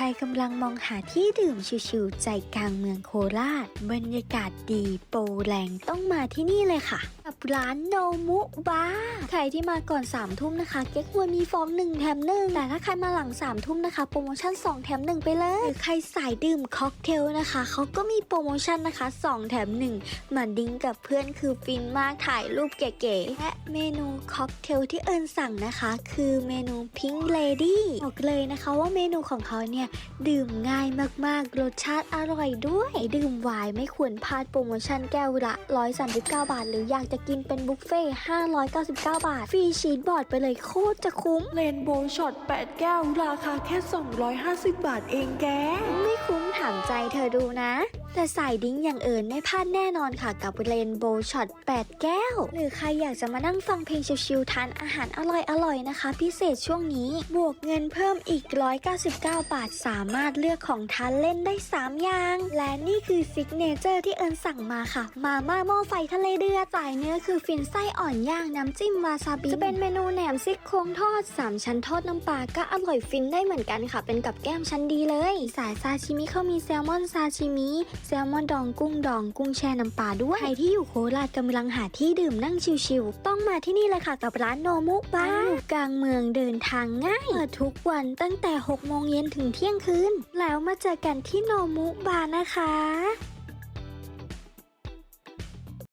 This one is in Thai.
ใครกำลังมองหาที่ดื่มชิวๆใจกลางเมืองโคราช บรรยากาศดีโปรแรงต้องมาที่นี่เลยค่ะ กับร้านโนมุบาร์ใครที่มาก่อน3ามทุ่มนะคะเก๊กฮวยมีฟองหนึ่งแถมหนึ่งแต่ถ้าใครมาหลัง3ามทุ่มนะคะ โปรโมชั่น 2 แถม1ไปเลยหรือใครสายดื่มค็อกเทลนะคะเขาก็มีโปรโมชั่นนะคะ 2 แถม1มาดิ้งกับเพื่อนคือฟินมากถ่ายรูปเก๋ๆและเมนูค็อกเทลที่เอิญสั่งนะคะ คือเมนูพิงค์เลดี้บอกเลยนะคะว่าเมนูของเขาเนี่ยดื่มง่ายมากๆ รสชาติอร่อยด้วย ดื่มไวน์ไม่ควรพลาดโปรโมชั่นแก้วละ 139 บาท หรืออยากจะกินเป็นบุฟเฟ่ต์599 บาท ฟรีชีสบอร์ดไปเลยโคตรจะคุ้มเรนโบว์ช็อต8แก้วราคาแค่ 250 บาทเองแก ไม่คุ้ม ถามใจเธอดูนะ แต่สายดิ้งอย่างเอิญไม่พลาดแน่นอนค่ะกับเรนโบว์ช็อต8 แก้ว หรือใครอยากจะมานั่งฟังเพลงชิลๆทานอาหารอร่อยๆนะคะ พิเศษช่วงนี้บวกเงินเพิ่มอีก 199 บาท สามารถเลือกของทานเล่นได้ 3 อย่าง และนี่คือซิกเนเจอร์ที่เอิญสั่งมาค่ะ มาม่าหม้อไฟทะเลเดือดสายเนื้อคือฟินไส้อ่อนย่างน้ำจิ้มวาซาบิจะเป็นเมนูแหนมซี่โครงทอด 3 ชั้นทอดน้ำปลาก็อร่อยฟินได้เหมือนกันค่ะ เป็นกับแก้มชั้นดีเลย สายซาชิมิเขามีแซลมอนซาชิมิ แซลมอนดองกุ้งดองกุ้งแช่น้ำปลาด้วย ใครที่อยู่โคราชกำลังหาที่ดื่มนั่งชิวๆต้องมาที่นี่เลยค่ะกับร้านโนมุบาร์อยู่กลางเมืองเดินทางง่าย เปิดทุกวันตั้งแต่6โมงเย็นถึงเที่ยงคืน แล้วมาเจอกันที่โนมุบาร์นะคะ